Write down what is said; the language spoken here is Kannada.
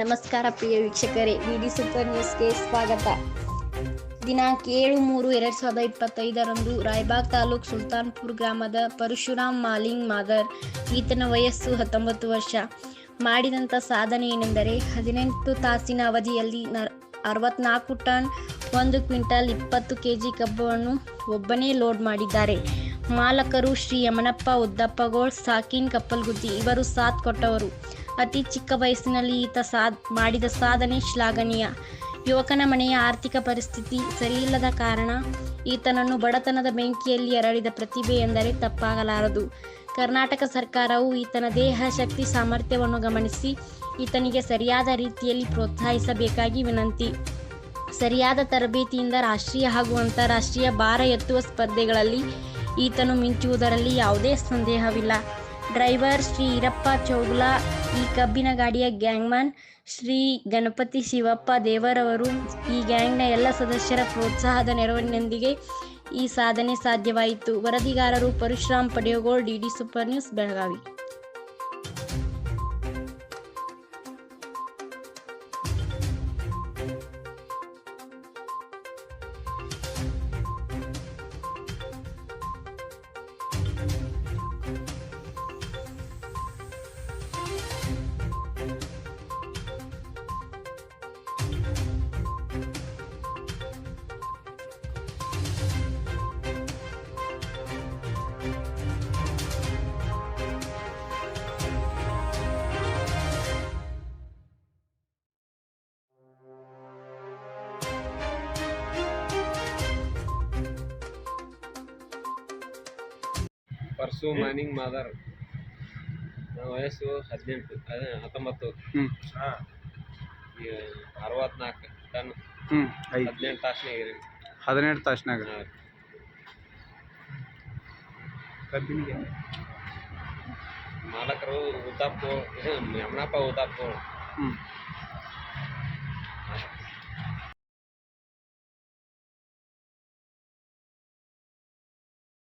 ನಮಸ್ಕಾರ ಪ್ರಿಯ ವೀಕ್ಷಕರೇ, ವಿಡಿ ಸೂಪರ್ ನ್ಯೂಸ್ಗೆ ಸ್ವಾಗತ. ದಿನಾಂಕ ಏಳು ಮೂರು ಎರಡು ಸಾವಿರದ ಇಪ್ಪತ್ತೈದರಂದು ರಾಯ್ಬಾಗ್ ತಾಲೂಕ್ ಸುಲ್ತಾನ್ಪುರ್ ಗ್ರಾಮದ ಪರಶುರಾಮ್ ಮಾಲಿಂಗ್ ಮಾದರ್ ಈತನ ವಯಸ್ಸು ಹತ್ತೊಂಬತ್ತು ವರ್ಷ. ಮಾಡಿದಂಥ ಸಾಧನೆ ಏನೆಂದರೆ, ಹದಿನೆಂಟು ತಾಸಿನ ಅವಧಿಯಲ್ಲಿ ನ ಅರವತ್ನಾಲ್ಕು ಟನ್ ಒಂದು ಕ್ವಿಂಟಲ್ ಇಪ್ಪತ್ತು ಕೆ ಜಿ ಕಬ್ಬನ್ನು ಒಬ್ಬನೇ ಲೋಡ್ ಮಾಡಿದ್ದಾರೆ. ಮಾಲಕರು ಶ್ರೀ ಯಮನಪ್ಪ ಉದ್ದಪ್ಪಗೋಳ್ ಸಾಕಿನ್ ಕಪ್ಪಲ್ಗುದ್ದಿ ಇವರು ಸಾಥ್ ಕೊಟ್ಟವರು. ಅತಿ ಚಿಕ್ಕ ವಯಸ್ಸಿನಲ್ಲಿ ಈತ ಸಾಧ್ ಮಾಡಿದ ಸಾಧನೆ ಶ್ಲಾಘನೀಯ. ಯುವಕನ ಮನೆಯ ಆರ್ಥಿಕ ಪರಿಸ್ಥಿತಿ ಸರಿಯಿಲ್ಲದ ಕಾರಣ ಈತನನ್ನು ಬಡತನದ ಬೆಂಕಿಯಲ್ಲಿ ಎರಳಿದ ಪ್ರತಿಭೆ ಎಂದರೆ ತಪ್ಪಾಗಲಾರದು. ಕರ್ನಾಟಕ ಸರ್ಕಾರವು ಈತನ ದೇಹ, ಶಕ್ತಿ, ಸಾಮರ್ಥ್ಯವನ್ನು ಗಮನಿಸಿ ಈತನಿಗೆ ಸರಿಯಾದ ರೀತಿಯಲ್ಲಿ ಪ್ರೋತ್ಸಾಹಿಸಬೇಕಾಗಿ ವಿನಂತಿ. ಸರಿಯಾದ ತರಬೇತಿಯಿಂದ ರಾಷ್ಟ್ರೀಯ ಹಾಗೂ ಅಂತಾರಾಷ್ಟ್ರೀಯ ಭಾರ ಎತ್ತುವ ಸ್ಪರ್ಧೆಗಳಲ್ಲಿ ಈತನು ಮಿಂಚುವುದರಲ್ಲಿ ಯಾವುದೇ ಸಂದೇಹವಿಲ್ಲ. ಡ್ರೈವರ್ ಶ್ರೀ ಈರಪ್ಪ ಚೌಗುಲ, ಈ ಕಬ್ಬಿನ ಗಾಡಿಯ ಗ್ಯಾಂಗ್ಮನ್ ಶ್ರೀ ಗಣಪತಿ ಶಿವಪ್ಪ ದೇವರವರು. ಈ ಗ್ಯಾಂಗ್ನ ಎಲ್ಲ ಸದಸ್ಯರ ಪ್ರೋತ್ಸಾಹದ ನೆರವಿನೊಂದಿಗೆ ಈ ಸಾಧನೆ ಸಾಧ್ಯವಾಯಿತು. ವರದಿಗಾರರು ಪರಶುರಾಮ್ ಪಡೆಯೋಗೋಳ್ ಡಿಡಿ ಸೂಪರ್ ನ್ಯೂಸ್, ಬೆಳಗಾವಿ. ಪರ್ಸು ಮೈನಿಂಗ್ ಮಾದರ್. ನನ್ನ ವಯಸ್ಸು ಹದಿನೆಂಟು ಅದೇ ಹತ್ತೊಂಬತ್ತು. ಅರವತ್ನಾಲ್ಕು ಟನ್. ಹ್ಞೂ ಐದು. ಹದಿನೆಂಟು ತಾಸನಾಗ ರೀ ಹದಿನೆಂಟು ತಾಸ್ನಾಗ. ಕಬ್ಬಿನಿಗೆ. ಮಾಲಕರು ಉತ್ತಾಪು ಯಮಣಪ್ಪ ಯಮನಪ್ಪ ಉತ್ತಾಪು ಹ್ಞೂ